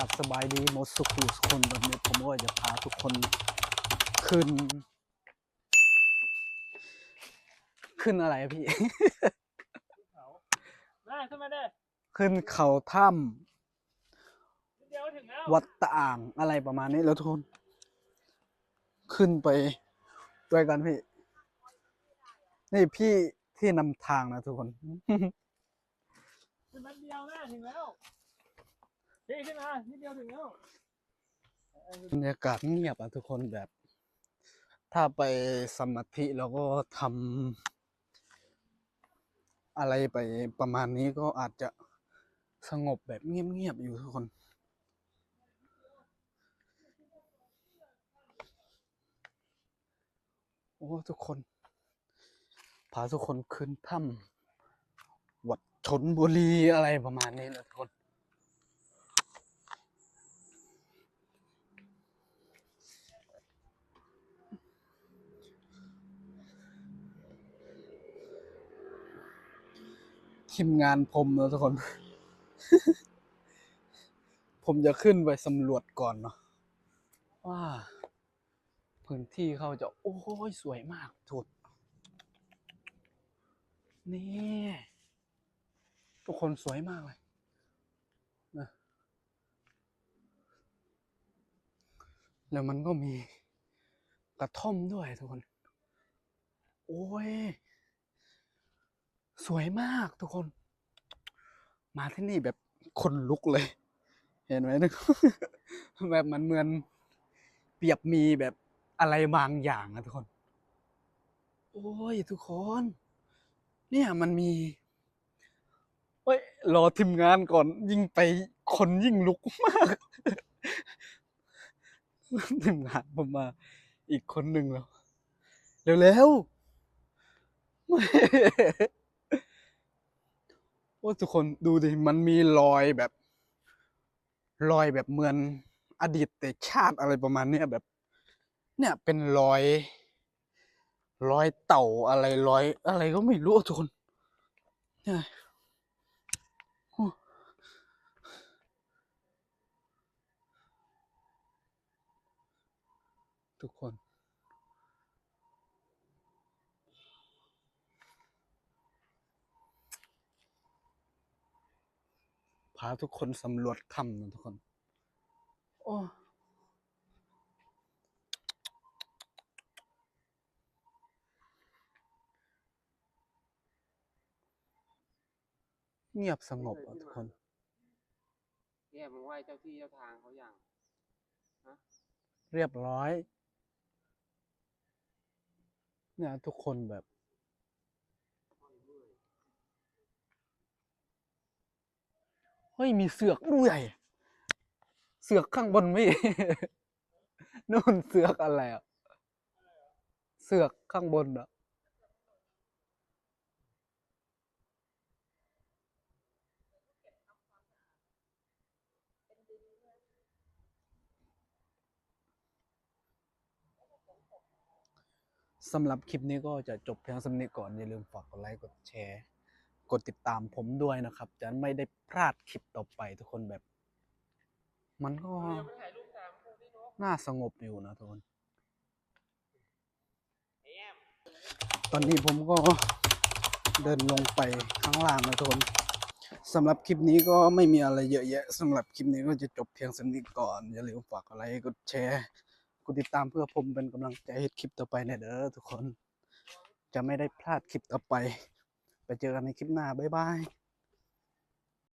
กับสบายดีหมดสุขุสุคนแบบนี้ผมก็จะพาทุกคนขึ้น ขึ้นอะไรอะพี่เขามาขึ้นมาเด้ขึ้นเขาถ้นิดเดียวถึงแล้วำวัดตะอ่างอะไรประมาณนี้แล้วทุกคน ขึ้นไปด้วยกันพี่ นี่พี่ที่นำทางนะทุกคน ขึ้นมาเดียวนะถึงแล้ว พี่ขึ้นมานิดเดียวถึงแล้วบรรยากาศเงียบอะทุกคนแบบ ถ้าไปสมาธิแล้วก็ทำอะไรไปประมาณนี้ก็อาจจะสงบแบบเงียบๆอยู่ทุกคนโอ้ทุกคนพาทุกคนขึ้นถ้ำวัดชนบุรีอะไรประมาณนี้นะทุกคน ทีมงานผมนะทุกคน ผมจะขึ้นไปสำรวจก่อนเนาะว่าพื้นที่เขาจะ โอ้ยสวยมากทุกนี่ทุกคนสวยมากเลยนะแล้วมันก็มีกระท่อมด้วยทุกคน โอ้ย สวยมากทุกคน มาที่นี่แบบคนลุกเลย เห็นไหมทุกแบบมันเหมือนเปรียบมีแบบอะไรบางอย่างนะทุกคน โอ้ยทุกคน เนี่ยมันมีเฮ้ยรอทีมงานก่อนยิ่งไปคนยิ่งลุกมากทีมงานผมมาอีกคนหนึ่งแล้ว เร็วๆ โอ้ทุกคนดูดิมันมีรอยแบบ รอยแบบเหมือนอดีตแต่ชาติอะไรประมาณเนี้ยแบบ เนี่ยเป็นรอย รอยเต่าอะไรรอย อะไรก็ไม่รู้ทุกคนเนี่ยทุกคน พาทุกคนสำรวจถ้ำนะทุกคน โอ้เงียบสงบอะทุกคนเนี่ยมึงไหว้เจ้าที่เจ้าทางเขาอย่างเรียบร้อย เนี่ยทุกคนแบบ ฮ้ยมีเสือกด้วยเสือกข้างบนไม่นู่นเสือกอะไรอะ เสือกข้างบนอะสำหรับคลิปนี้ก็จะจบเพียงสำนี้ก่อน อย่าลืมฝากกดไลค์ กดแชร์ กดติดตามผมด้วยนะครับ จะไม่ได้พลาดคลิปต่อไปทุกคนแบบ มันก็เดี๋ยวไปถ่ายรูปตามพวกพี่นกน่าสงบอยู่นะทุกคนไอ้แอมตอนนี้ผมก็เดินลงไปข้างล่างนะทุกคนสำหรับคลิปนี้ก็ไม่มีอะไรเยอะแยะสำหรับคลิปนี้ก็จะจบเพียงสำนี้ก่อน อย่าลืมฝากกดไลค์กดแชร์กดติดตามเพื่อผมเป็นกำลังใจให้คลิปต่อไปเนี่ยเด้อทุกคน จะไม่ได้พลาดคลิปต่อไป ไปเจอกันในคลิปหน้า บ๊ายบาย